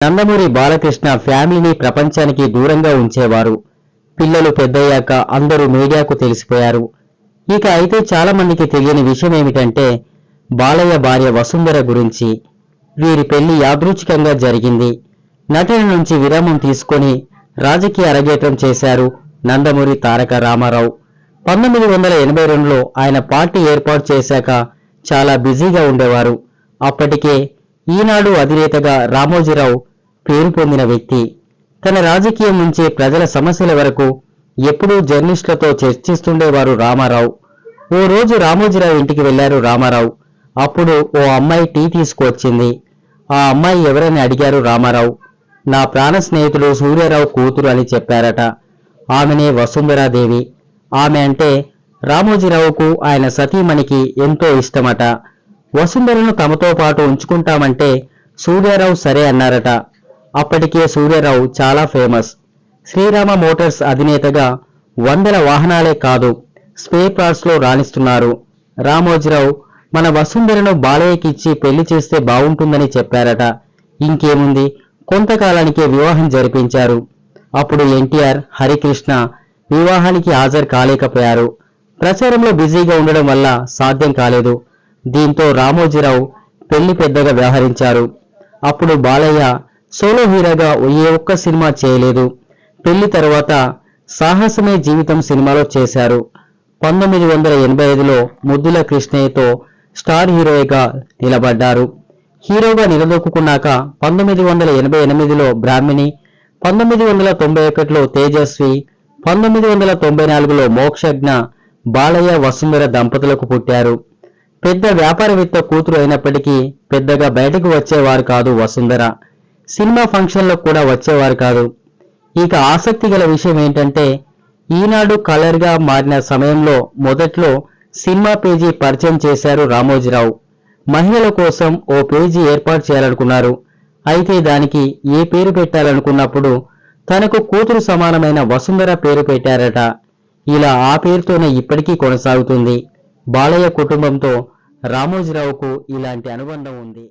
నందమూరి బాలకృష్ణ ఫ్యామిలీని ప్రపంచానికి దూరంగా ఉంచేవారు. పిల్లలు పెద్దయ్యాక అందరూ మీడియాకు తెలిసిపోయారు. ఇక అయితే చాలా మందికి తెలియని విషయం ఏమిటంటే బాలయ్య భార్య వసుంధర గురించి. వీరి పెళ్ళి యాదృచ్ఛికంగా జరిగింది. నటన నుంచి విరామం తీసుకొని రాజకీయ అరగేట్రం చేశారు నందమూరి తారక రామారావు. పంతొమ్మిది వందల ఎనభై రెండులో ఆయన పార్టీ ఏర్పాటు చేశాక చాలా బిజీగా ఉండేవారు. అప్పటికే ఈనాడు అధినేతగా రామోజీరావు పేరు పొందిన వ్యక్తి. తన రాజకీయం నుంచే ప్రజల సమస్యల వరకు ఎప్పుడూ జర్నలిస్టులతో చర్చిస్తుండేవారు రామారావు. ఓ రోజు రామోజీరావు ఇంటికి వెళ్ళారు రామారావు. అప్పుడు ఓ అమ్మాయి టీ తీసుకువచ్చింది. ఆ అమ్మాయి ఎవరని అడిగారు రామారావు. నా ప్రాణ స్నేహితుడు సూర్యారావు కూతురు అని చెప్పారట. ఆమెనే వసుంధరాదేవి. ఆమె అంటే రామోజీరావుకు ఆయన సతీమణికి ఎంతో ఇష్టమట. వసుంధరను తమతో పాటు ఉంచుకుంటామంటే సూర్యారావు సరే అన్నారట. అప్పటికే సూర్యరావు చాలా ఫేమస్ శ్రీరామ మోటార్స్ అధినేతగా వందల వాహనాలే కాదు స్పే లో రాణిస్తున్నారు. రామోజీరావు మన వసుంధరను బాలయ్యకిచ్చి పెళ్ళి చేస్తే బాగుంటుందని చెప్పారట. ఇంకేముంది? కొంతకాలానికే వివాహం జరిపించారు. అప్పుడు ఎన్టీఆర్ హరికృష్ణ వివాహానికి హాజరు కాలేకపోయారు. ప్రచారంలో బిజీగా ఉండడం వల్ల సాధ్యం కాలేదు. దీంతో రామోజీరావు పెళ్ళి పెద్దగా వ్యవహరించారు. అప్పుడు బాలయ్య సోలో హీరోగా ఏ ఒక్క సినిమా చేయలేదు. పెళ్ళి తర్వాత సాహసమే జీవితం సినిమాలో చేశారు. పంతొమ్మిది వందల ఎనభై ఐదులో ముద్దుల కృష్ణయ్యతో స్టార్ హీరోయిగా నిలబడ్డారు. హీరోగా నిలదొక్కున్నాక పంతొమ్మిది వందల ఎనభై ఎనిమిదిలో బ్రాహ్మిణి పంతొమ్మిది వందల తొంభై ఒకటిలో తేజస్వి పంతొమ్మిది వందల తొంభై నాలుగులో మోక్షజ్ఞ బాలయ్య వసుంధర దంపతులకు పుట్టారు. పెద్ద వ్యాపారవేత్త కూతురు అయినప్పటికీ పెద్దగా బయటకు వచ్చేవారు కాదు వసుంధర. సినిమా ఫంక్షన్లో కూడా వచ్చేవారు కాదు. ఇక ఆసక్తి గల విషయం ఏంటంటే ఈనాడు కలర్గా మారిన సమయంలో మొదట్లో సినిమా పేజీ పరిచయం చేశారు రామోజీరావు. మహిళల కోసం ఓ పేజీ ఏర్పాటు చేయాలనుకున్నారు. అయితే దానికి ఏ పేరు పెట్టాలనుకున్నప్పుడు తనకు కూతురు సమానమైన వసుంధర పేరు పెట్టారట. ఇలా ఆ పేరుతోనే ఇప్పటికీ కొనసాగుతుంది. బాలయ్య కుటుంబంతో రామోజీరావుకు ఇలాంటి అనుబంధం ఉంది.